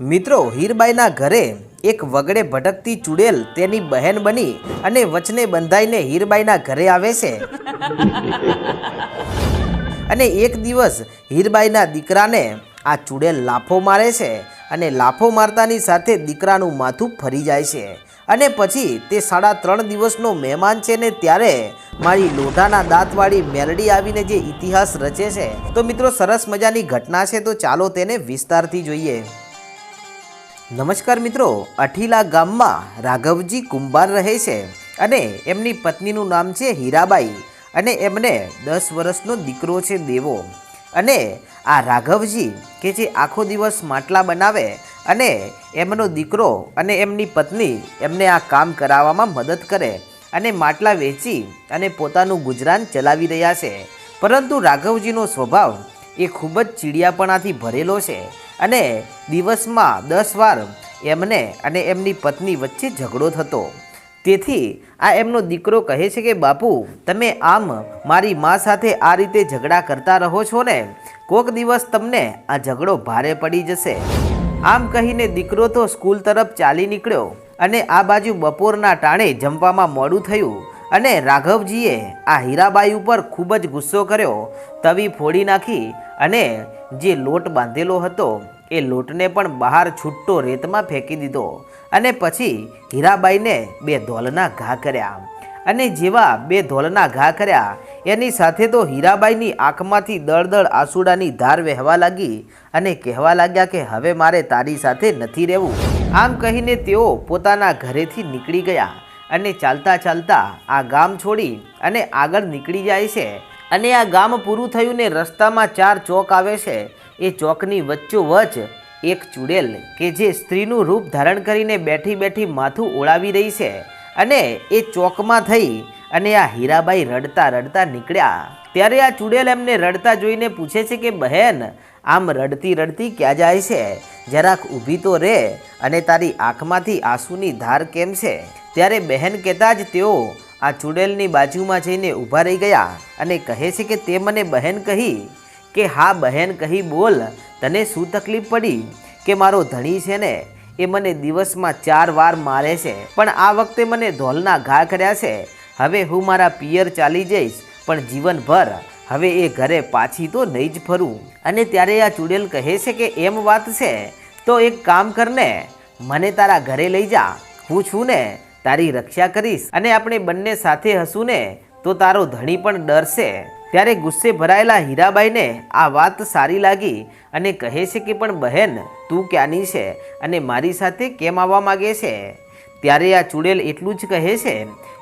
મિત્રો, હીરબાઈના ઘરે એક વગડે ભટકતી ચૂડેલ તેની બહેન બની અને વચને બંધાઈને હીરબાઈના ઘરે આવે છે. અને એક દિવસ હીરબાઈના દીકરાને આ ચૂડેલ લાફો મારે છે અને લાફો મારતાની સાથે દીકરાનું માથું ફરી જાય છે. અને પછી તે સાડા ત્રણ દિવસનો મહેમાન છે ને ત્યારે મારી લોઢાના દાંતવાળી મેલડી આવીને જે ઇતિહાસ રચે છે. તો મિત્રો, સરસ મજાની ઘટના છે, તો ચાલો તેને વિસ્તારથી જોઈએ. નમસ્કાર મિત્રો, અઠીલા ગામમાં રાઘવજી કુંભાર રહે છે અને એમની પત્નીનું નામ છે હીરાબાઈ અને એમને દસ વર્ષનો દીકરો છે દેવો. અને આ રાઘવજી કે જે આખો દિવસ માટલા બનાવે અને એમનો દીકરો અને એમની પત્ની એમને આ કામ કરાવવામાં મદદ કરે અને માટલા વેચી અને પોતાનું ગુજરાન ચલાવી રહ્યા છે. પરંતુ રાઘવજીનો સ્વભાવ એ ખૂબ જ ચીડિયાપણાથી ભરેલો છે અને દિવસમાં દસ વાર એમને અને એમની પત્ની વચ્ચે ઝઘડો થતો. તેથી આ એમનો દીકરો કહે છે કે, બાપુ, તમે આમ મારી મા સાથે આ રીતે ઝઘડા કરતા રહો છો ને, કોક દિવસ તમને આ ઝઘડો ભારે પડી જશે. આમ કહીને દીકરો તો સ્કૂલ તરફ ચાલી નીકળ્યો અને આ બાજુ બપોરના ટાણે જમવામાં મોડું થયું અને રાઘવજીએ આ હીરાબાઈ ઉપર ખૂબ જ ગુસ્સો કર્યો. તવી ફોડી નાખી અને જે લોટ બાંધેલો હતો, એ લોટને પણ બહાર છૂટતો રેતમાં ફેંકી દીધો અને પછી હીરાબાઈને બે ધોલના ઘા કર્યા. અને જેવા બે ધોલના ઘા કર્યા, એની સાથે તો હીરાબાઈની આંખમાંથી દળદળ આંસુડાની ધાર વહેવા લાગી અને કહેવા લાગ્યા કે હવે મારે તારી સાથે નથી રહેવું. આમ કહીને તેઓ પોતાના ઘરેથી નીકળી ગયા અને ચાલતા ચાલતા આ ગામ છોડી અને આગળ નીકળી જાય છે અને આ ગામ પૂરું થયું ને રસ્તામાં ચાર ચોક આવે છે. એ ચોકની વચ્ચોવચ એક ચૂડેલ કે જે સ્ત્રીનું રૂપ ધારણ કરીને બેઠી બેઠી માથું ઓળાવી રહી છે અને એ ચોકમાં થઈ અને આ હીરાબાઈ રડતા રડતા નીકળ્યા. ત્યારે આ ચૂડેલ એમને રડતા જોઈને પૂછે છે કે, બહેન, આમ રડતી રડતી ક્યાં જાય છે? જરાક ઊભી તો રે અને તારી આંખમાંથી આંસુની ધાર કેમ છે? ત્યારે બહેન કહેતા જ, તેઓ આ ચૂડેલની બાજુમાં જઈને ઊભા રહી ગયા અને કહે છે કે તે મને બહેન કહી. કે હા, બહેન કહી બોલ. તને શું તકલીફ પડી? કે મારો ધણી છે ને? એ મને દિવસમાં ચાર વાર મારે છે. પણ આ વખતે મને ધોલના ઘા કર્યા છે. હવે હું મારા પિયર ચાલી જઈશ, પણ જીવનભર હવે એ ઘરે પાછી તો નહીં જ ફરું. અને ત્યારે આ ચૂડેલ કહે છે કે એમ વાત છે. તો એક કામ કરને મને તારા ઘરે લઈ જા. હું છું ને. તારી રક્ષા કરીશ અને આપણે બંને સાથે હશું ને તો તારો ધણી પણ ડરશે. ત્યારે ગુસ્સે ભરાયેલા હીરાબાઈને આ વાત સારી લાગી અને કહે છે કે, પણ બહેન, તું ક્યાંની છે અને મારી સાથે કેમ આવવા માગે છે? ત્યારે આ ચૂડેલ એટલું જ કહે છે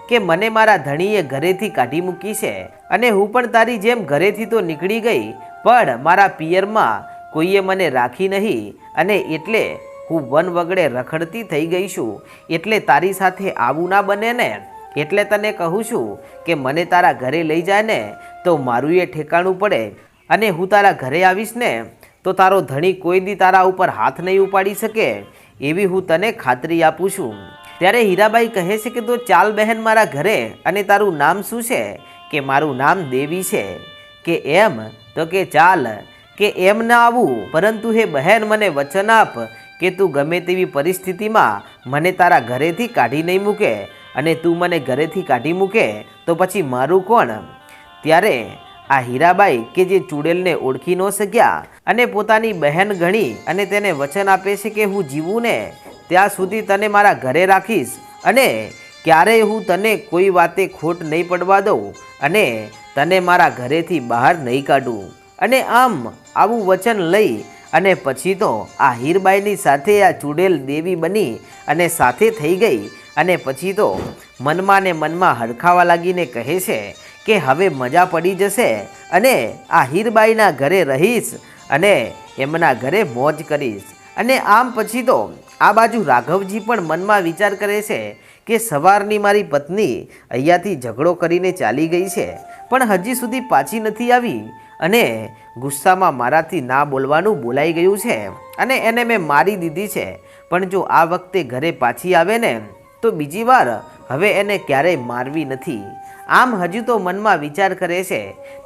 કે, મને મારા ધણીએ ઘરેથી કાઢી મૂકી છે અને હું પણ તારી જેમ ઘરેથી તો નીકળી ગઈ, પણ મારા પિયરમાં કોઈએ મને રાખી નહીં અને એટલે હું વન વગડે રખડતી થઈ ગઈ છું. એટલે તારી સાથે આવું ના બને ને. એટલે તને કહું છું કે મને તારા ઘરે લઈ જાય ને, તો મારું એ ઠેકાણું પડે. અને હું તારા ઘરે આવીશ ને, તો તારો ધણી કોઈ દી તારા ઉપર હાથ નહીં ઉપાડી શકે. એવી હું તને ખાતરી આપું છું. ત્યારે હીરાબાઈ કહે છે કે, તો ચાલ બહેન મારા ઘરે, અને તારું નામ શું છે? કે મારું નામ દેવી છે. કે એમ? તો કે ચાલ. કે એમ ના આવું. પરંતુ હે બહેન, મને વચન આપ. કે તું ગમે તેવી પરિસ્થિતિમાં મને તારા ઘરેથી કાઢી નહીં મૂકે અને તું મને ઘરેથી કાઢી મૂકે, તો પછી મારું કોણ? ત્યારે આ હીરાબાઈ કે જે ચૂડેલને ઓળખી ન શક્યા અને પોતાની બહેન ગણી અને તેને વચન આપે છે કે હું જીવું ને, ત્યાં સુધી તને મારા ઘરે રાખીશ અને ક્યારેય હું તને કોઈ વાતે ખોટ નહીં પડવા દઉં અને તને મારા ઘરેથી બહાર નહીં કાઢું. અને આમ આવું વચન લઈ અને પછી તો આ હીરબાઈની સાથે આ ચૂડેલ દેવી બની અને સાથે થઈ ગઈ અને પછી તો મનમાં ને મનમાં હરખાવા લાગીને કહે છે કે હવે મજા પડી જશે અને આ હીરબાઈના ઘરે રહીશ અને એમના ઘરે મોજ કરીશ. અને આમ પછી તો આ બાજુ રાઘવજી પણ મનમાં વિચાર કરે છે કે સવારની મારી પત્ની અહીંયાથી ઝઘડો કરીને ચાલી ગઈ છે, પણ હજી સુધી પાછી નથી આવી અને ગુસ્સામાં મારાથી ના બોલવાનું બોલાઈ ગયું છે અને એને મેં મારી દીધી છે. પણ જો આ વખતે ઘરે પાછી આવે ને, તો બીજી વાર હવે એને ક્યારેય મારવી નથી. આમ હજુ તો મનમાં વિચાર કરે છે,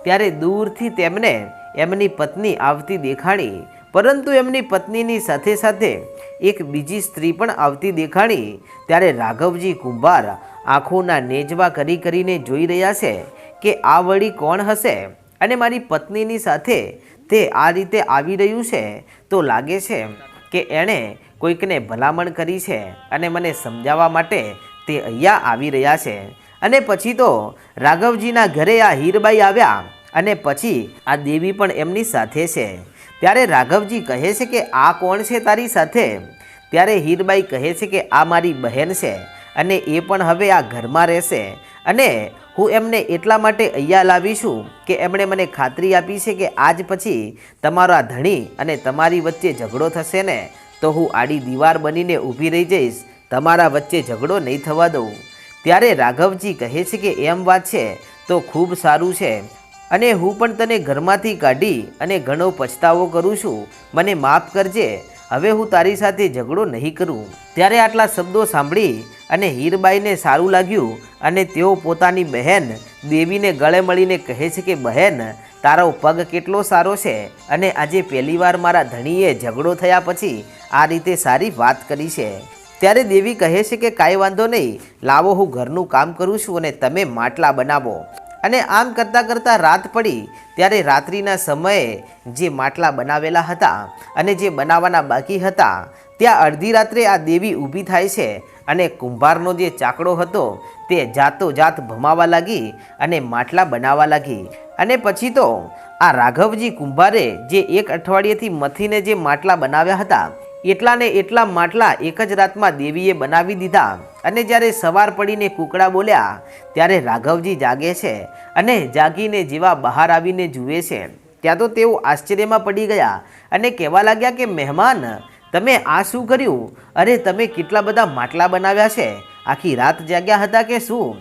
ત્યારે દૂરથી તેમને એમની પત્ની આવતી દેખાણી પરંતુ એમની પત્નીની સાથે સાથે એક બીજી સ્ત્રી પણ આવતી દેખાણી ત્યારે રાઘવજી કુંભાર આંખોના નેજવા કરી કરીને જોઈ રહ્યા છે કે આ વળી કોણ હશે અને મારી પત્નીની સાથે તે આ રીતે આવી રહ્યું છે તો લાગે છે કે એણે કોઈકને ભલામણ કરી છે અને મને સમજાવવા માટે તે અહીંયા આવી રહ્યા છે. અને પછી તો રાઘવજીના ઘરે આ હીરબાઈ આવ્યા અને પછી આ દેવી પણ એમની સાથે છે. ત્યારે રાઘવજી કહે છે કે આ કોણ છે તારી સાથે? ત્યારે હીરબાઈ કહે છે કે આ મારી બહેન છે અને એ પણ હવે આ ઘરમાં રહેશે અને હું એમને એટલા માટે અહીંયા લાવીશું કે એમણે મને ખાતરી આપી છે કે આજ પછી તમારા ધણી અને તમારી વચ્ચે ઝઘડો થશે ને, તો હું આડી દીવાર બનીને ઊભી રહી જઈશ. તમારા વચ્ચે ઝઘડો નહીં થવા દઉં. ત્યારે રાઘવજી કહે છે કે એમ વાત છે, તો ખૂબ સારું છે. અને હું પણ તને ઘરમાંથી કાઢી અને ઘણો પછતાવો કરું છું. મને માફ કરજે. હવે હું તારી સાથે ઝઘડો નહીં કરું. ત્યારે આટલા શબ્દો સાંભળી અને હીરબાઈને સારું લાગ્યું અને તેઓ પોતાની બહેન દેવીને ગળે મળીને કહે છે કે, બહેન, તારો પગ કેટલો સારો છે અને આજે પહેલીવાર મારા ધણીએ ઝઘડો થયા પછી આ રીતે સારી વાત કરી છે. ત્યારે દેવી કહે છે કે, કાંઈ વાંધો નહીં. લાવો, હું ઘરનું કામ કરું છું અને તમે માટલા બનાવો. અને આમ કરતાં કરતાં રાત પડી, ત્યારે રાત્રિના સમયે જે માટલા બનાવેલા હતા અને જે બનાવવાના બાકી હતા, ત્યાં અડધી રાત્રે આ દેવી ઊભી થાય છે અને કુંભારનો જે ચાકડો હતો, તે જાતો જાત ભમાવા લાગી અને માટલા બનાવવા લાગી. અને પછી તો આ રાઘવજી કુંભારે જે એક અઠવાડિયેથી મથીને જે માટલા બનાવ્યા હતા એટલા ને એટલા માટલા એક જ રાતમાં દેવીએ બનાવી દીધા. અને જ્યારે સવાર પડીને કૂકડા બોલ્યા, ત્યારે રાઘવજી જાગે છે અને જાગીને જેવા બહાર આવીને જુએ છે. ત્યાં તો તેઓ આશ્ચર્યમાં પડી ગયા અને કહેવા લાગ્યા કે, મહેમાન, તમે આ શું કર્યું? અરે, તમે કેટલા બધા માટલા બનાવ્યા છે? આખી રાત જાગ્યા હતા કે શું?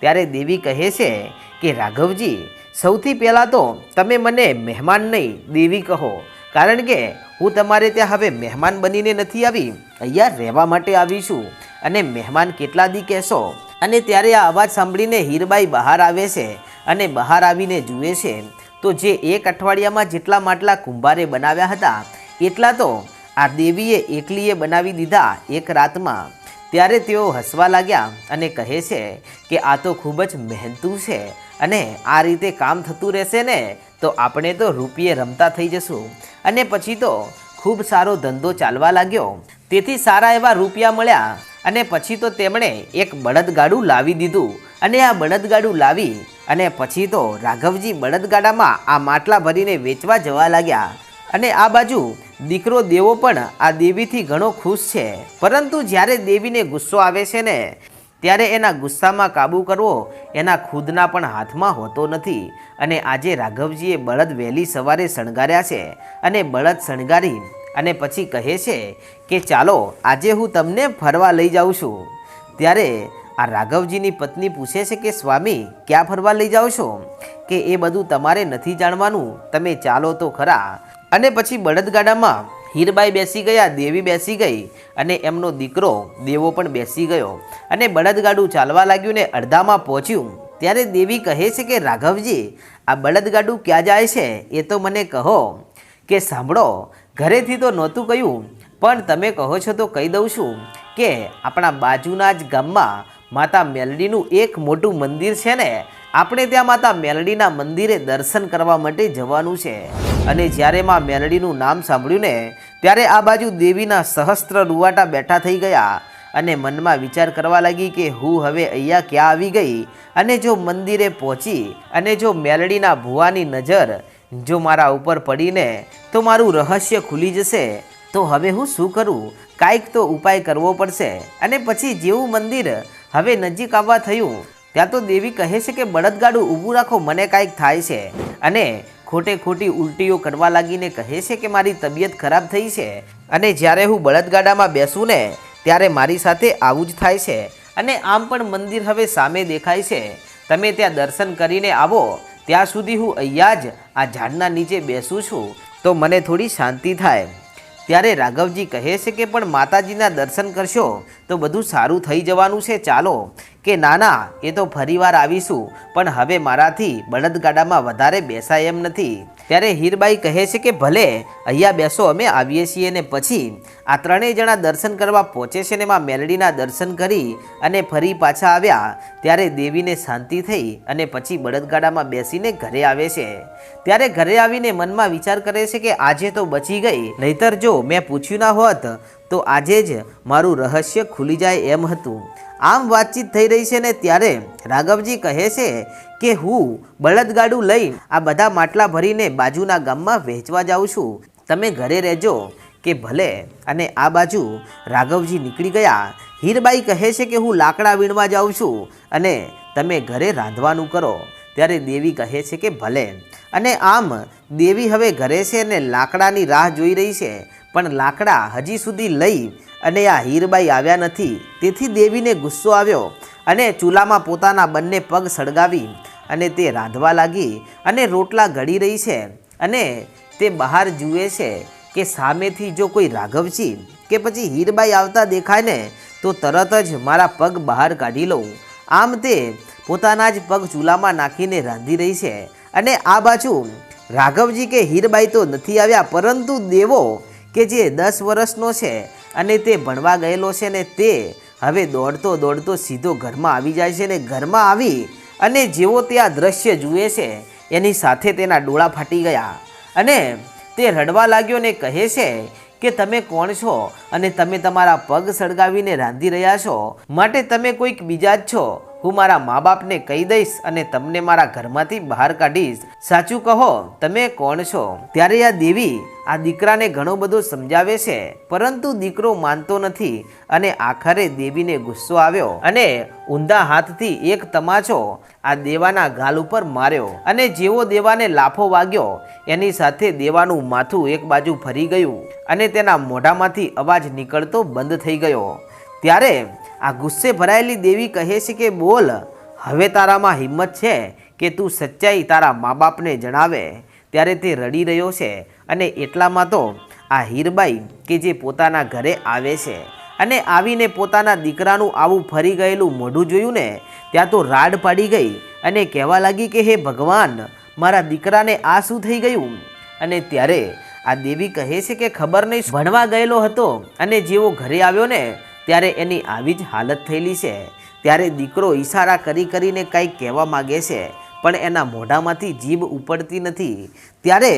ત્યારે દેવી કહે છે કે, રાઘવજી, સૌથી પહેલાં તો તમે મને મહેમાન નહીં, દેવી કહો. કારણ કે હું તમારે ત્યાં હવે મહેમાન બનીને નથી આવી. અહીંયા રહેવા માટે આવી છું અને મહેમાન કેટલા દી કહેશો? અને ત્યારે આ અવાજ સાંભળીને હીરબાઈ બહાર આવે છે અને બહાર આવીને જુએ છે. તો જે એક અઠવાડિયામાં જેટલા માટલા કુંભારે બનાવ્યા હતા, એટલા તો આ દેવીએ એકલીએ બનાવી દીધા એક રાતમાં. ત્યારે તેઓ હસવા લાગ્યા અને કહે છે કે આ તો ખૂબ જ મહેનતુ છે. અને આ રીતે કામ થતું રહેશે ને, તો આપણે તો રૂપિયે રમતા થઈ જશું. અને પછી તો ખૂબ સારો ધંધો ચાલવા લાગ્યો. તેથી સારા એવા રૂપિયા મળ્યા અને પછી તો તેમણે એક બળદગાડું લાવી દીધું. અને આ બળદગાડું લાવી અને પછી તો રાઘવજી બળદગાડામાં આ માટલા ભરીને વેચવા જવા લાગ્યા. અને આ બાજુ દીકરો દેવો પણ આ દેવીથી ઘણો ખુશ છે. પરંતુ જ્યારે દેવીને ગુસ્સો આવે છે ને ત્યારે એના ગુસ્સામાં કાબૂ કરવો એના ખુદના પણ હાથમાં હોતો નથી. અને આજે રાઘવજીએ બળદ વહેલી સવારે શણગાર્યા છે અને બળદ શણગારી અને પછી કહે છે કે, ચાલો, આજે હું તમને ફરવા લઈ જાઉં છું. ત્યારે આ રાઘવજીની પત્ની પૂછે છે કે, સ્વામી, ક્યાં ફરવા લઈ જાઓ છો? કે એ બધું તમારે નથી જાણવાનું. તમે ચાલો તો ખરા. અને પછી બળદગાડામાં હીરબાઈ બેસી ગયા, દેવી બેસી ગઈ અને એમનો દીકરો, દેવો પણ બેસી ગયો અને બળદગાડું ચાલવા લાગ્યું ને અડધામાં પહોંચ્યું. ત્યારે દેવી કહે છે કે, રાઘવજી, આ બળદગાડું ક્યાં જાય છે? એ તો મને કહો. કે સાંભળો, ઘરેથી તો નહોતું કહ્યું, પણ તમે કહો છો તો કહી દઉં છું કે, આપણા બાજુના જ ગામમાં માતા મેલડીનું એક મોટું મંદિર છે ને આપણે ત્યાં માતા મેલડીના મંદિરે દર્શન કરવા માટે જવાનું છે. અને જ્યારે માં મેલડીનું નામ સાંભળ્યું ને, ત્યારે આ બાજુ દેવીના સહસ્ત્ર રૂવાટા બેઠા થઈ ગયા અને મનમાં વિચાર કરવા લાગી કે હું હવે અહીંયા ક્યાં આવી ગઈ? અને જો મંદિરે પહોંચી અને જો મેલડીના ભુવાની નજર જો મારા ઉપર પડીને, તો મારું રહસ્ય ખુલી જશે. તો હવે હું શું કરું? કાંઈક તો ઉપાય કરવો પડશે. અને પછી જેવું મંદિર હવે નજીક આવવા થયું ત્યાં તો દેવી કહે છે કે બળદગાડું ઊભું રાખો, મને કાંઈક થાય છે. અને ખોટે ખોટી ઉલટીઓ કરવા લાગીને કહે છે કે મારી તબિયત ખરાબ થઈ છે. અને જ્યારે હું બળદગાડામાં બેસું ને, ત્યારે મારી સાથે આવું જ થાય છે. અને આમ પણ મંદિર હવે સામે દેખાય છે. તમે ત્યાં દર્શન કરીને આવો, ત્યાં સુધી હું અહીંયા જ આ ઝાડના નીચે બેસું છું. તો મને થોડી શાંતિ થાય. ત્યારે રાઘવજી કહે છે કે, પણ માતાજીના દર્શન કરશો, તો બધું સારું થઈ જવાનું છે, ચાલો. કે ના ના એ તો ફરીવાર આવીશું, પણ હવે મારાથી બળદગાડામાં વધારે બેસાય એમ નથી. ત્યારે હીરબાઈ કહે છે કે ભલે, અહીંયા બેસો, અમે આવીએ છીએ ને પછી. આ ત્રણેય જણા દર્શન કરવા પહોંચે છે ને માં મેલડીના દર્શન કરી અને ફરી પાછા આવ્યા. ત્યારે દેવીને શાંતિ થઈ અને પછી બળદગાડામાં બેસીને ઘરે આવે છે. ત્યારે ઘરે આવીને મનમાં વિચાર કરે છે કે આજે તો બચી ગઈ, નહીતર જો મેં પૂછ્યું ના હોત, તો આજે જ મારું રહસ્ય ખુલી જાય એમ હતું. આમ વાતચીત થઈ રહી છે ને ત્યારે રાઘવજી કહે છે કે હું બળદગાડું લઈ આ બધા માટલા ભરીને બાજુના ગામમાં વહેંચવા જાઉં છું. તમે ઘરે રહેજો કે ભલે. અને આ બાજુ રાઘવજી નીકળી ગયા. હીરબાઈ કહે છે કે હું લાકડા વીણવા જાઉં છું અને તમે ઘરે રાંધવાનું કરો. ત્યારે દેવી કહે છે કે ભલે. અને આમ દેવી હવે ઘરે છે અને લાકડાની રાહ જોઈ રહી છે. પણ લાકડા હજી સુધી લઈ અને આ હીરબાઈ આવ્યા નથી. તેથી દેવીને ગુસ્સો આવ્યો અને ચૂલામાં પોતાના બંને પગ સળગાવી અને તે રાંધવા લાગી અને રોટલા ઘડી રહી છે અને તે બહાર જુએ છે કે સામેથી જો કોઈ રાઘવજી કે પછી હીરબાઈ આવતા દેખાય ને, તો તરત જ મારા પગ બહાર કાઢી લઉં. આમ તે પોતાના જ પગ ચૂલામાં નાખીને રાંધી રહી છે. અને આ બાજુ રાઘવજી કે હીરબાઈ તો નથી આવ્યા, પરંતુ દેવો કે જે દસ વર્ષનો છે અને તે ભણવા ગયેલો છે ને તે હવે દોડતો દોડતો સીધો ઘરમાં આવી જાય છે ને ઘરમાં આવી અને જેવો તે આ દ્રશ્ય જુએ છે, એની સાથે તેના ડોળા ફાટી ગયા. અને તે રડવા લાગ્યો ને કહે છે કે તમે કોણ છો અને તમે તમારા પગ સળગાવીને રાંધી રહ્યા છો? માટે તમે કોઈક બીજા જ છો. હું મારા મા બાપને કહી દઈશ અને તમને મારા ઘરમાંથી બહાર કાઢીશ. સાચું કહો, તમે કોણ છો? ત્યારે આ દેવી આ દીકરાને ઘણો બધો સમજાવે છે, પરંતુ દીકરો માનતો નથી અને આખરે દેવીને ગુસ્સો આવ્યો અને ઊંધા હાથથી એક તમાચો આ દેવાના ગાલ ઉપર માર્યો અને જેવો દેવાને લાફો વાગ્યો, એની સાથે દેવાનું માથું એક બાજુ ફરી ગયું અને તેના મોઢામાંથી અવાજ નીકળતો બંધ થઈ ગયો. ત્યારે આ ગુસ્સે ભરાયેલી દેવી કહે છે કે, બોલ, હવે તારામાં હિંમત છે કે તું સચ્ચાઈ તારા મા બાપને જણાવે. ત્યારે તે રડી રહ્યો છે અને એટલામાં તો આ હીરબાઈ કે જે પોતાના ઘરે આવે છે અને આવીને પોતાના દીકરાનું આવું ફરી ગયેલું મોઢું જોયું ને, ત્યાં તો રાડ પાડી ગઈ અને કહેવા લાગી કે, હે ભગવાન, મારા દીકરાને આ શું થઈ ગયું? અને ત્યારે આ દેવી કહે છે કે, ખબર નહીં, ભણવા ગયેલો હતો અને જેવો ઘરે આવ્યો ને ત્યારે એની આવી જ હાલત થયેલી છે. ત્યારે દીકરો ઈશારા કરી કરીને કંઈક કહેવા માગે છે, પણ એના મોઢામાંથી જીભ ઉપડતી નથી. ત્યારે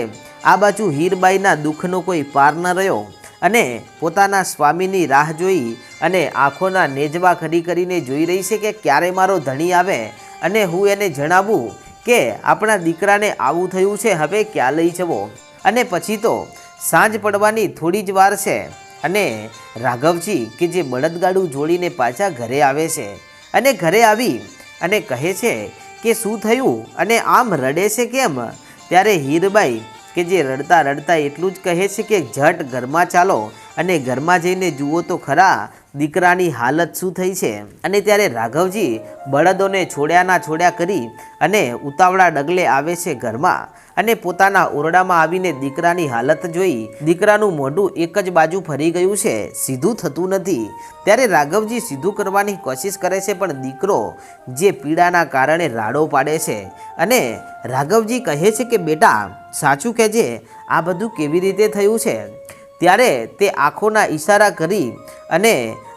આ બાજુ હીરબાઈના દુઃખનો કોઈ પાર ન રહ્યો અને પોતાના સ્વામીની રાહ જોઈ અને આંખોના નેજવા ખડી કરીને જોઈ રહી છે કે ક્યારે મારો ધણી આવે અને હું એને જણાવું કે આપણા દીકરાને આવું થયું છે, હવે ક્યાં લઈ જવો? અને પછી તો સાંજ પડવાની થોડી જ વાર છે. અને રાઘવજી કે જે બળદગાડું જોડીને પાછા ઘરે આવે છે અને ઘરે આવી અને કહે છે કે શું થયું અને આમ રડે છે કેમ? ત્યારે હીરબાઈ કે જે રડતા રડતા એટલું જ કહે છે કે ઝટ ઘરમાં ચાલો અને ઘરમાં જઈને જુઓ તો ખરા દીકરાની હાલત શું થઈ છે. અને ત્યારે રાઘવજી બળદોને છોડ્યાના છોડ્યા કરી અને ઉતાવળા ડગલે આવે છે ઘરમાં અને પોતાના ઓરડામાં આવીને દીકરાની હાલત જોઈ દીકરાનું મોઢું એક જ બાજુ ફરી ગયું છે. સીધું થતું નથી. ત્યારે રાઘવજી સીધું કરવાની કોશિશ કરે છે, પણ દીકરો જે પીડાના કારણે રાડો પાડે છે અને રાઘવજી કહે છે કે, બેટા, સાચું કહેજે, આ બધું કેવી રીતે થયું છે? ત્યારે તે આંખોના ઈશારા કરી અને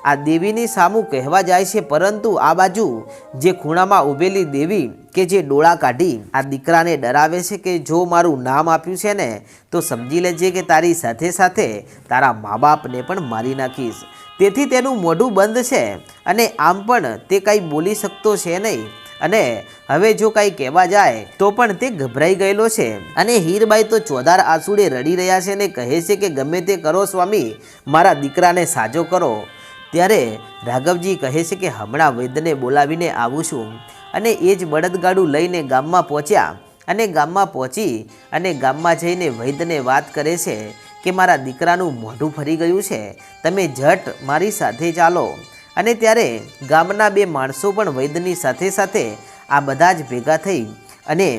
આ દેવીની સામું કહેવા જાય છે, પરંતુ આ બાજુ જે ખૂણામાં ઊભેલી દેવી કે જે ડોળા કાઢી આ દીકરાને ડરાવે છે કે જો મારું નામ આપ્યું છે ને, તો સમજી લેજે કે તારી સાથે સાથે તારા મા બાપને પણ મારી નાખીશ. તેથી તેનું મોઢું બંધ છે અને આમ પણ તે કંઈ બોલી શકતો છે નહીં. અને હવે જો કાંઈ કહેવા જાય, તો પણ તે ગભરાઈ ગયેલો છે. અને હીરબાઈ તો ચોધાર આંસુડે રડી રહ્યા છે અને કહે છે કે ગમે તે કરો સ્વામી, મારા દીકરાને સાજો કરો. ત્યારે રાઘવજી કહે છે કે હમણાં વૈદ્યને બોલાવીને આવું છું અને એ જ બળદગાડું લઈને ગામમાં પહોંચ્યા અને ગામમાં પહોંચી અને ગામમાં જઈને વૈદ્યને વાત કરે છે કે મારા દીકરાનું મોઢું ફરી ગયું છે, તમે ઝટ મારી સાથે ચાલો અને ત્યારે ગામના બે માણસો પણ વૈદ્યની સાથે સાથે આ બધા જ ભેગા થઈ અને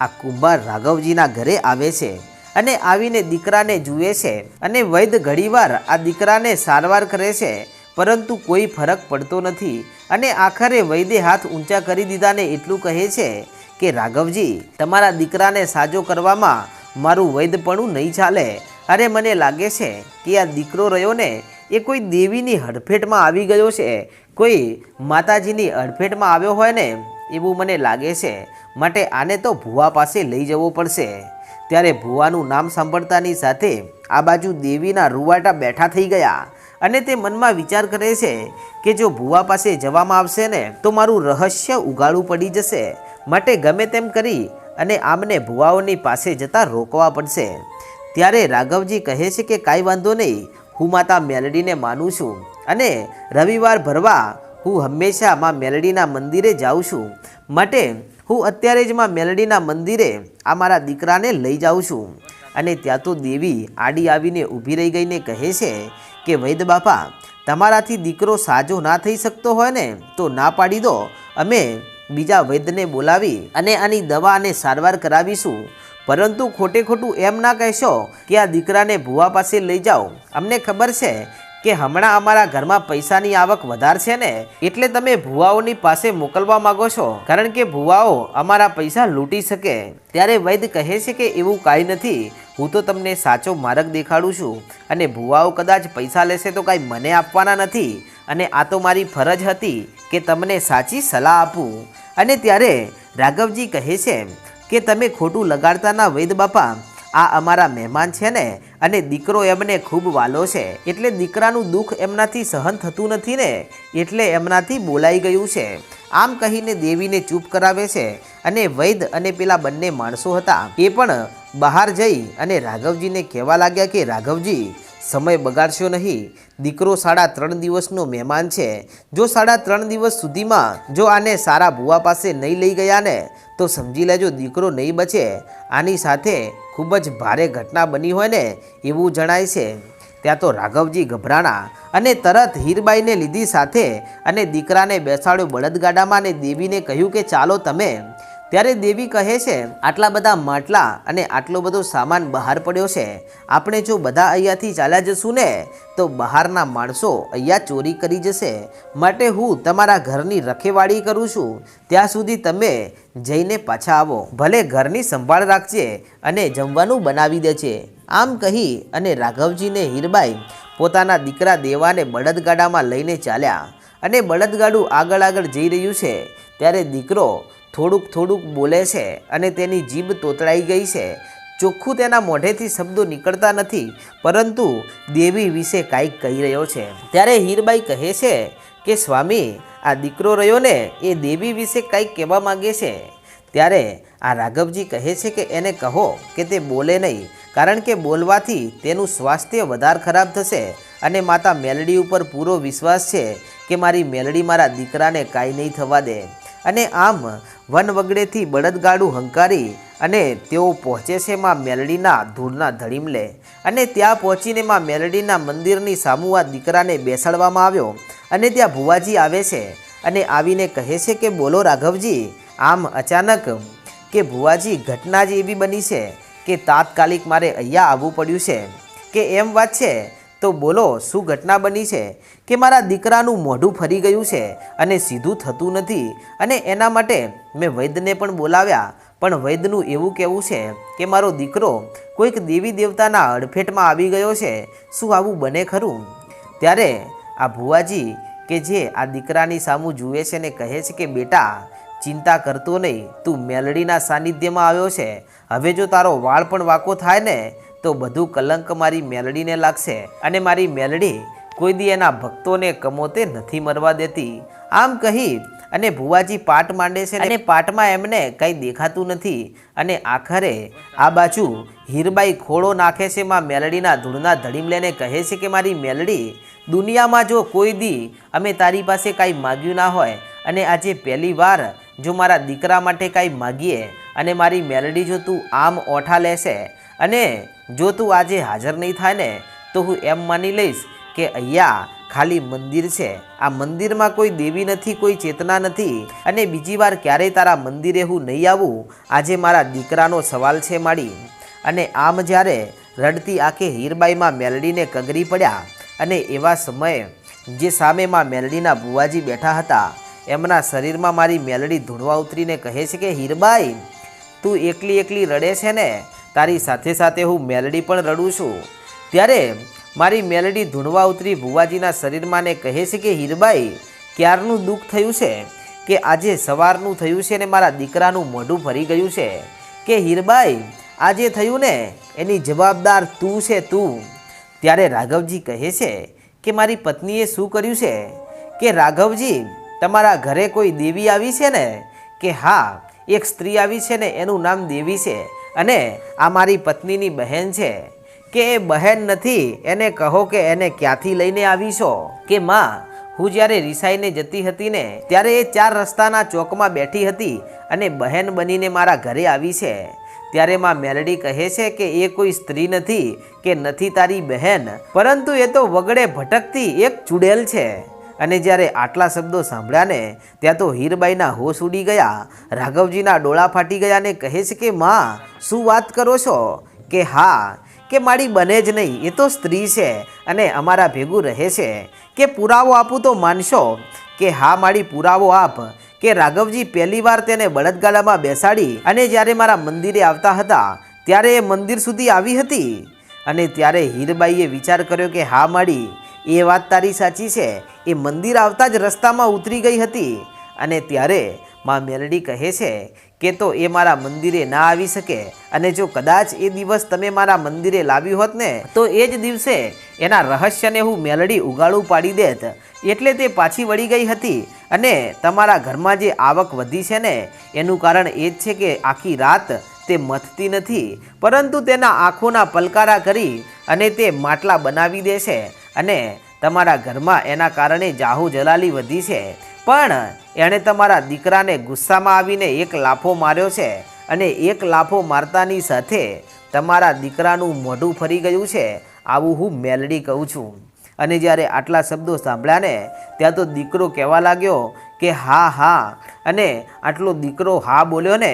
આ કુંભાર રાઘવજીના ઘરે આવે છે અને આવીને દીકરાને જુએ છે અને વૈદ્ય ઘણીવાર આ દીકરાને સારવાર કરે છે પરંતુ કોઈ ફરક પડતો નથી અને આખરે વૈદે હાથ ઊંચા કરી દીધાને એટલું કહે છે કે, રાઘવજી, તમારા દીકરાને સાજો કરવામાં મારું વૈદપણું નહીં ચાલે. અરે, મને લાગે છે કે આ દીકરો રહ્યો ને એ કોઈ દેવીની હડફેટમાં આવી ગયો છે. કોઈ માતાજીની હડફેટમાં આવ્યો હોય ને એવું મને લાગે છે. માટે આને તો ભુવા પાસે લઈ જવો પડશે. ત્યારે ભુવાનું નામ સાંભળતાની સાથે આ બાજુ દેવીના રૂવાટા બેઠા થઈ ગયા. અને તે મનમાં વિચાર કરે છે કે જો ભુવા પાસે જવામાં આવશે ને, તો મારું રહસ્ય ઉગાડું પડી જશે. માટે ગમે તેમ કરી અને આમને ભુવાઓની પાસે જતા રોકવા પડશે. ત્યારે રાઘવજી કહે છે કે કાંઈ વાંધો નહીં, હું માતા મેલડીને માનું છું અને રવિવાર ભરવા હું હંમેશા માં મેલડીના મંદિરે જાઉં છું. માટે હું અત્યારે જ માં મેલડીના મંદિરે આ મારા દીકરાને લઈ જાઉં છું. અને ત્યાં તો દેવી આડી આવીને ઊભી રહી ગઈને કહે છે કે વૈદ બાપા, તમારાથી દીકરો સાજો ના થઈ શકતો હોય ને, તો ના પાડી દો. અમે બીજા વૈદ્યને બોલાવી અને આની દવા અને સારવાર કરાવીશું. પરંતુ ખોટે ખોટું એમ ના કહેશો કે આ દીકરાને ભુવા પાસે લઈ જાઓ. અમને ખબર છે કે હમણાં અમારા ઘરમાં પૈસાની આવક વધારે છે ને, એટલે તમે ભુવાઓની પાસે મોકલવા માંગો છો. કારણ કે ભુવાઓ અમારા પૈસા લૂંટી શકે. ત્યારે વૈદ કહે છે કે એવું કાંઈ નથી. હું તો તમને સાચો માર્ગ દેખાડું છું. અને ભુવાઓ કદાચ પૈસા લેશે તો કાંઈ મને આપવાના નથી. અને આ તો મારી ફરજ હતી કે તમને સાચી સલાહ આપું. અને ત્યારે રાઘવજી કહે છે કે તમે ખોટું લગાડતા ના વૈદ બાપા. આ અમારા મહેમાન છે ને અને દીકરો એમને ખૂબ વાલો છે. એટલે દીકરાનું દુઃખ એમનાથી સહન થતું નથી ને, એટલે એમનાથી બોલાઈ ગયું છે. આમ કહીને દેવીને ચૂપ કરાવે છે અને વૈદ અને પેલા બંને માણસો હતા. એ પણ બહાર જઈ અને રાઘવજીને કહેવા લાગ્યા કે, રાઘવજી સમય બગાડશો નહીં. દીકરો સાડા ત્રણ દિવસનો મહેમાન છે. જો સાડા ત્રણ દિવસ સુધીમાં જો આને સારા ભુવા પાસે નહીં લઈ ગયા ને તો સમજી લેજો દીકરો નહીં બચે. આની સાથે ખૂબ જ ભારે ઘટના બની હોય ને એવું જણાય છે. ત્યાં તો રાઘવજી ગભરાણા અને તરત હીરબાઈને લીધી સાથે અને દીકરાને બેસાડ્યો બળદગાડામાં અને દેવીને કહ્યું કે ચાલો તમે. ત્યારે દેવી કહે છે, આટલા બધા માટલા અને આટલો બધો સામાન બહાર પડ્યો છે. આપણે જો બધા અહીંયાથી ચાલ્યા જશું ને, તો બહારના માણસો અહીંયા ચોરી કરી જશે. માટે હું તમારા ઘરની રખેવાળી કરું છું. ત્યાં સુધી તમે જઈને પાછા આવો. ભલે ઘરની સંભાળ રાખજે અને જમવાનું બનાવી દે છે આમ કહી અને રાઘવજીને હીરબાઈ પોતાના દીકરા દેવાને બળદગાડામાં લઈને ચાલ્યા. અને બળદગાડું આગળ આગળ જઈ રહ્યું છે. ત્યારે દીકરો થોડુંક થોડુંક બોલે છે અને તેની જીભ તોતળાઈ ગઈ છે. ચોખ્ખું તેના મોઢેથી શબ્દો નીકળતા નથી, પરંતુ દેવી વિશે કાંઈક કહી રહ્યો છે. ત્યારે હીરબાઈ કહે છે કે, સ્વામી, આ દીકરો રહ્યો ને, એ દેવી વિશે કંઈક કહેવા માંગે છે. ત્યારે આ રાઘવજી કહે છે કે, એને કહો કે તે બોલે નહીં, કારણ કે બોલવાથી તેનું સ્વાસ્થ્ય વધારે ખરાબ થશે અને માતા મેલડી ઉપર પૂરો વિશ્વાસ છે કે મારી મેલડી મારા દીકરાને કાંઈ નહીં થવા દે. અને આમ વન વગડેથી બળદગાડું હંકારી અને તેઓ પહોંચે છે માં મેલડીના ધૂળના ધડીમલે. અને ત્યાં પહોંચીને માં મેલડીના મંદિરની સામુ દીકરાને બેસાડવામાં આવ્યો અને ત્યાં ભુવાજી આવે છે અને આવીને કહે છે કે, બોલો રાઘવજી, આમ અચાનક કે ભુવાજી ઘટના જ એવી બની છે કે તાત્કાલિક મારે અહીંયા આવવું પડ્યું છે. કે એમ વાત છે તો બોલો, શું ઘટના બની છે? કે મારા દીકરાનું મોઢું ફરી ગયું છે અને સીધું થતું નથી અને એના માટે મેં વૈદ્યને પણ બોલાવ્યા. પણ વૈદ્યનું એવું કહેવું છે કે મારો દીકરો કોઈક દેવી દેવતાના અડફેટમાં આવી ગયો છે. શું આવું બને ખરું? ત્યારે આ ભુવાજી કે જે આ દીકરાની સામું જુએ છે ને કહે છે કે, બેટા, ચિંતા કરતો નહીં. તું મેલડીના સાનિધ્યમાં આવ્યો છે. હવે જો તારો વાળ પણ વાંકો થાય ને તો બધું કલંક મારી મેલડીને લાગશે અને મારી મેલડી કોઈ દી એના ભક્તોને કમોતે નથી મરવા દેતી. આમ કહી અને ભુવાજી પાટ માંડે છે અને પાટમાં એમને કંઈ દેખાતું નથી. અને આખરે આ બાજુ હીરબાઈ ખોળો નાખે છે માં મેલડીના ધૂળના ધડીમ લઈને કહે છે કે મારી મેલડી દુનિયામાં જો કોઈ દી અમે તારી પાસે કાંઈ માગ્યું ના હોય અને આજે પહેલી વાર જો મારા દીકરા માટે કાંઈ માગીએ અને મારી મેલડી જો તું આમ ઓઠા લેશે અને જો તું આજે હાજર નહીં થાય ને, તો હું એમ માની લઈશ કે અહીંયા ખાલી મંદિર છે. આ મંદિરમાં કોઈ દેવી નથી, કોઈ ચેતના નથી અને બીજી વાર ક્યારેય તારા મંદિરે હું નહીં આવું, આજે મારા દીકરાનો સવાલ છે માડી. અને આમ જ્યારે રડતી આંખે હીરબાઈમાં મેલડીને કગરી પડ્યા અને એવા સમયે જે સામેમાં મેલડીના બુવાજી બેઠા હતા, એમના શરીરમાં મારી મેલડી ધૂણવા ઉતરીને કહે છે કે, હીરબાઈ, તું એકલી એકલી રડે છે ને? તારી સાથે સાથે હું મેલડી પણ રડું છું. ત્યારે મારી મેલડી ધૂણવા ઉતરી ભુવાજીના શરીરમાં ને કહે છે કે, હીરબાઈ, ક્યારનું દુઃખ થયું છે? કે આજે સવારનું થયું છે ને મારા દીકરાનું મોઢું ભરી ગયું છે? કે હીરબાઈ, આજે થયું ને? એની જવાબદાર તું છે તું. ત્યારે રાઘવજી કહે છે કે, મારી પત્નીએ શું કર્યું છે? કે રાઘવજી, તમારા ઘરે કોઈ દેવી આવી છે ને? કે હા, એક સ્ત્રી આવી છે ને? એનું નામ દેવી છે. અને આ મારી પત્નીની બહેન છે કે એ બહેન નથી, એને કહો કે એને ક્યાંથી લઈને આવી છો કે માં, હું જ્યારે રિસાઈને જતી હતી ને ત્યારે એ ચાર રસ્તાના ચોકમાં બેઠી હતી અને બહેન બનીને મારા ઘરે આવી છે. ત્યારે માં મેલડી કહે છે કે એ કોઈ સ્ત્રી નથી, કે નથી તારી બહેન, પરંતુ એ તો વગડે ભટકતી એક ચુડેલ છે. અને જ્યારે આટલા શબ્દો સાંભળ્યા ને ત્યાં તો હીરબાઈના હોશ ઉડી ગયા. રાઘવજીના ડોળા ફાટી ગયા ને કહે છે કે, માં, શું વાત કરો છો? કે હા, કે મારી બને જ નહીં, એ તો સ્ત્રી છે અને અમારા ભેગું રહે છે. કે પુરાવો આપું તો માનશો? કે હા, મારી પુરાવો આપ. કે રાઘવજી પહેલી વાર તેને બળદગાડામાં બેસાડી અને જ્યારે મારા મંદિરે આવતા હતા, ત્યારે એ મંદિર સુધી આવી હતી. અને ત્યારે હીરબાઈએ વિચાર કર્યો કે, હા માડી એ વાત તારી સાચી છે. એ મંદિર આવતા જ રસ્તામાં ઉતરી ગઈ હતી. અને ત્યારે માં મેલડી કહે છે કે તો એ મારા મંદિરે ના આવી શકે. અને જો કદાચ એ દિવસ તમે મારા મંદિરે લાવ્યું હોત ને, તો એ જ દિવસે એના રહસ્યને હું મેલડી ઉગાડું પાડી દેત. એટલે તે પાછી વળી ગઈ હતી. અને તમારા ઘરમાં જે આવક વધી છે ને, એનું કારણ એ જ છે કે આખી રાત તે મથતી નથી. પરંતુ તેના આંખોના પલકારા કરી અને તે માટલા બનાવી દે છે. અને તમારા ઘરમાં એના કારણે જાહુ જલાલી વધી છે. પણ એણે તમારા દીકરાને ગુસ્સામાં આવીને એક લાફો માર્યો છે અને એક લાફો મારતાની સાથે તમારા દીકરાનું મોઢું ફરી ગયું છે. આવું હું મેલડી કહું છું. અને જ્યારે આટલા શબ્દો સાંભળ્યા ને ત્યાં તો દીકરો કહેવા લાગ્યો કે હા હા. અને આટલો દીકરો હા બોલ્યો ને,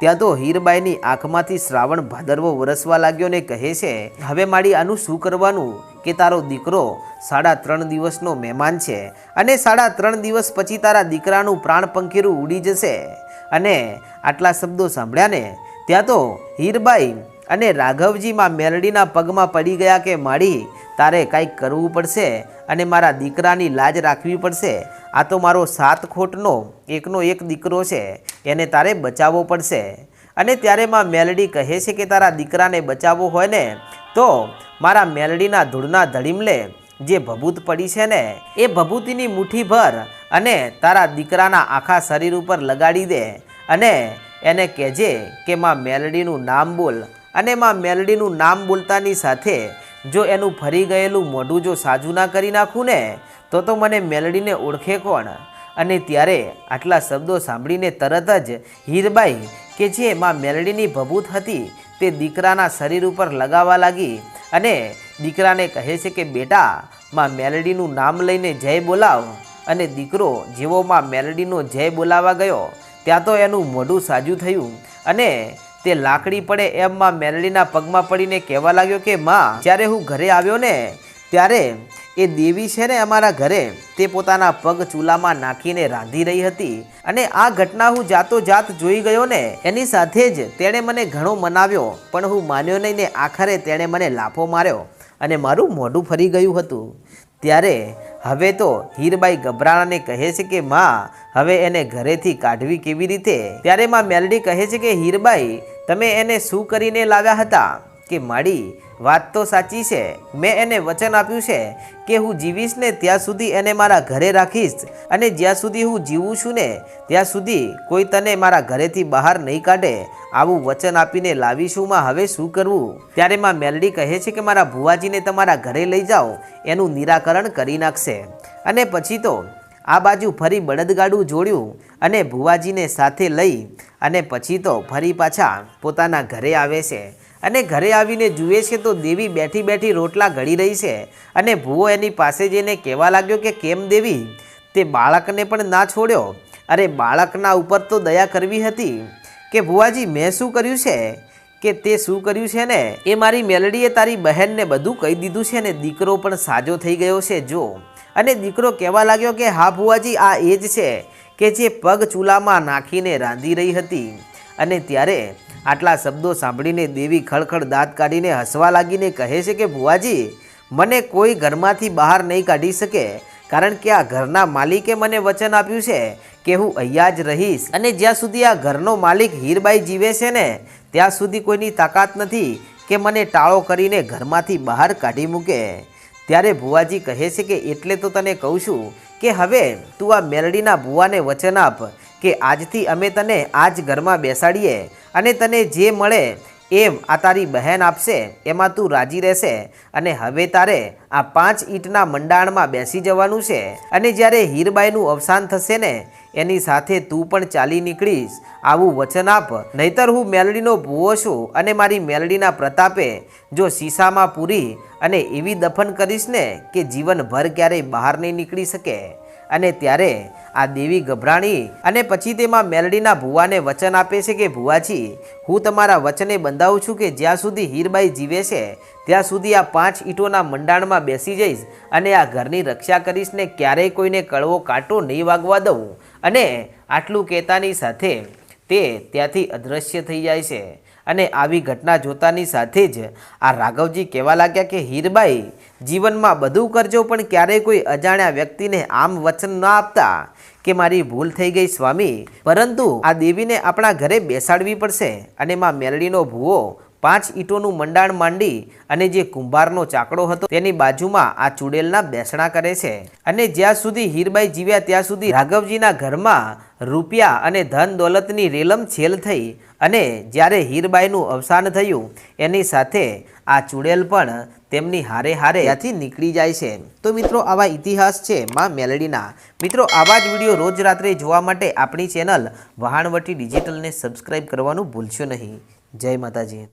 ત્યાં તો હીરબાઈની આંખમાંથી શ્રાવણ ભાદરવો વરસવા લાગ્યો ને કહે છે, હવે મારી આનું શું કરવાનું? કે તારો દીકરો સાડા ત્રણ દિવસનો મહેમાન છે અને સાડા ત્રણ દિવસ પછી તારા દીકરાનું પ્રાણ પંખીરું ઉડી જશે. અને આટલા શબ્દો સાંભળ્યા ને, ત્યાં તો હીરબાઈ અને રાઘવજીમાં મેલડીના પગમાં પડી ગયા કે, માડી તારે કાંઈક કરવું પડશે અને મારા દીકરાની લાજ રાખવી પડશે? આ તો મારો સાત ખોટનો, એકનો એક દીકરો છે, એને તારે બચાવવો પડશે. અને ત્યારે માં મેલડી કહે છે કે તારા દીકરાને બચાવવો હોય ને, તો મારા મેલડીના ધૂળના ધડીમલે જે ભભૂત પડી છે ને, એ ભભૂતિની મુઠ્ઠી ભર અને તારા દીકરાના આખા શરીર ઉપર લગાડી દે. અને એને કહેજે કે, માં મેલડીનું નામ બોલ. અને માં મેલડીનું નામ બોલતાની સાથે જો એનું ફરી ગયેલું મોઢું જો સાજું ના કરી નાખું ને, તો તો મને મેલડીને ઓળખે કોણ? અને ત્યારે આટલા શબ્દો સાંભળીને તરત જ હીરબાઈ કે જે માં મેલડીની ભભૂત હતી તે દીકરાના શરીર ઉપર લગાવવા લાગી અને દીકરાને કહે છે કે, બેટા, માં મેલડીનું નામ લઈને જય બોલાવ. અને દીકરો જેવો માં મેલડીનો જય બોલાવા ગયો, ત્યાં તો એનું મોઢું સાજું થયું અને તે લાકડી પડે એમ માં મેલડીના પગમાં પડીને કહેવા લાગ્યો કે, માં, જ્યારે હું ઘરે આવ્યો ને, ત્યારે એ દેવી છે ને અમારા ઘરે, તે પોતાના પગ ચૂલામાં નાખીને રાંધી રહી હતી. અને આ ઘટના હું જાતો જાત જોઈ ગયો ને, એની સાથે જ તેણે મને ઘણો મનાવ્યો, પણ હું માન્યો નહીં ને આખરે તેણે મને લાફો માર્યો અને મારું મોઢું ફરી ગયું હતું. ત્યારે હવે તો હીરબાઈ ગભરાણાને કહે છે કે, માં, હવે એને ઘરેથી કાઢવી કેવી રીતે? ત્યારે માં મેલડી કહે છે કે, હીરબાઈ તમે એને શું કરીને લાવ્યા હતા? કે માડી, વાત તો સાચી છે. મેં એને વચન આપ્યું છે કે હું જીવીશ ને ત્યાં સુધી એને મારા ઘરે રાખીશ અને જ્યાં સુધી હું જીવું છું ને, ત્યાં સુધી કોઈ તને મારા ઘરેથી બહાર નહીં કાઢે. આવું વચન આપીને લાવીશું માં, હવે શું કરવું? ત્યારે માં મેલડી કહે છે કે મારા ભુવાજીને તમારા ઘરે લઈ જાઓ, એનું નિરાકરણ કરી નાખશે. અને પછી તો આ બાજુ ફરી બળદગાડું જોડ્યું અને ભુવાજીને સાથે લઈ અને પછી તો ફરી પાછા પોતાના ઘરે આવે છે. અને ઘરે આવીને જુએ છે તો દેવી બેઠી બેઠી રોટલા ઘડી રહી છે. અને ભૂવો એની પાસે જઈને કહેવા લાગ્યો કે, કેમ દેવી? તે બાળકને પણ ના છોડ્યો. અરે, બાળકના ઉપર તો દયા કરવી હતી. કે ભુવાજી, મેં શું કર્યું છે? કે તે શું કર્યું છે ને? એ મારી મેલડીએ તારી બહેનને બધું કહી દીધું છે ને? દીકરો પણ સાજો થઈ ગયો છે, જો. અને દીકરો કહેવા લાગ્યો કે, હા ભુવાજી, આ એ જ છે, કે જે પગ ચૂલામાં નાખીને રાંધી રહી હતી. અને ત્યારે આટલા શબ્દો સાંભળીને દેવી ખળખળ દાંત કાઢીને હસવા લાગીને કહે છે કે, ભુવાજી, મને કોઈ ઘરમાંથી બહાર નહીં કાઢી શકે, કારણ કે આ ઘરના માલિકે મને વચન આપ્યું છે કે હું અહીંયા જ રહીશ. અને જ્યાં સુધી આ ઘરનો માલિક હીરબાઈ જીવે છે ને, ત્યાં સુધી કોઈની તાકાત નથી કે મને ટાળો કરીને ઘરમાંથી બહાર કાઢી મૂકે. ત્યારે ભુવાજી કહે છે કે એટલે તો તને કહું છું કે હવે તું આ મેલડીના ભુવાને વચન આપ કે આજથી અમે તને આ જ ઘરમાં બેસાડીએ અને તને જે મળે એમ આ તારી બહેન આપશે, એમાં તું રાજી રહેશે અને હવે તારે આ પાંચ ઈંટના મંડાણમાં બેસી જવાનું છે. અને જ્યારે હીરબાઈનું અવસાન થશે ને એની સાથે તું પણ ચાલી નીકળીશ. આવું વચન આપ. નહીતર હું મેલડીનો ભૂવો છું અને મારી મેલડીના પ્રતાપે જો શીશામાં પૂરી અને એવી દફન કરીશ ને કે જીવનભર ક્યારેય બહાર નહીં નીકળી શકે. અને ત્યારે આ દેવી ગભરાણી અને પછી તેમાં મેલડીના ભુવાને વચન આપે છે કે, ભુવાજી, હું તમારા વચને બંધાવું છું કે જ્યાં સુધી હીરબાઈ જીવે છે, ત્યાં સુધી આ પાંચ ઈંટોના મંડાણમાં બેસી જઈશ અને આ ઘરની રક્ષા કરીશ ને ક્યારેય કોઈને કડવો કાંટો નહીં વાગવા દઉં. અને આટલું કહેતાની સાથે તે ત્યાંથી અદૃશ્ય થઈ જાય છે. અને આવી ઘટના જોતાની સાથે જ આ રાઘવજી કહેવા લાગ્યા કે, હીરબાઈ, જીવનમાં બધું કરજો, પણ ક્યારેય કોઈ અજાણ્યા વ્યક્તિને આમ વચન ન આપતા કે મારી ભૂલ થઈ ગઈ સ્વામી. પરંતુ આ દેવીને આપણા ઘરે બેસાડવી પડશે અને માં મેલડીનો ભૂવો પાંચ ઈંટોનું મંડાણ માંડી અને જે કુંભારનો ચાકડો હતો તેની બાજુમાં આ ચુડેલના બેસણા કરે છે. અને જ્યાં સુધી હીરબાઈ જીવ્યા ત્યાં સુધી રાઘવજીના ઘરમાં રૂપિયા અને ધન દોલતની રેલમ છેલ થઈ અને જ્યારે હીરબાઈનું અવસાન થયું, એની સાથે આ ચુડેલ પણ તેમની હારે હારે ત્યાંથી નીકળી જાય છે. તો મિત્રો, આવા ઇતિહાસ છે માં મેલડીના. મિત્રો, આવા જ વીડિયો રોજ રાત્રે જોવા માટે આપણી ચેનલ વહાણવટી ડિજિટલને સબસ્ક્રાઈબ કરવાનું ભૂલશો નહીં. જય માતાજી.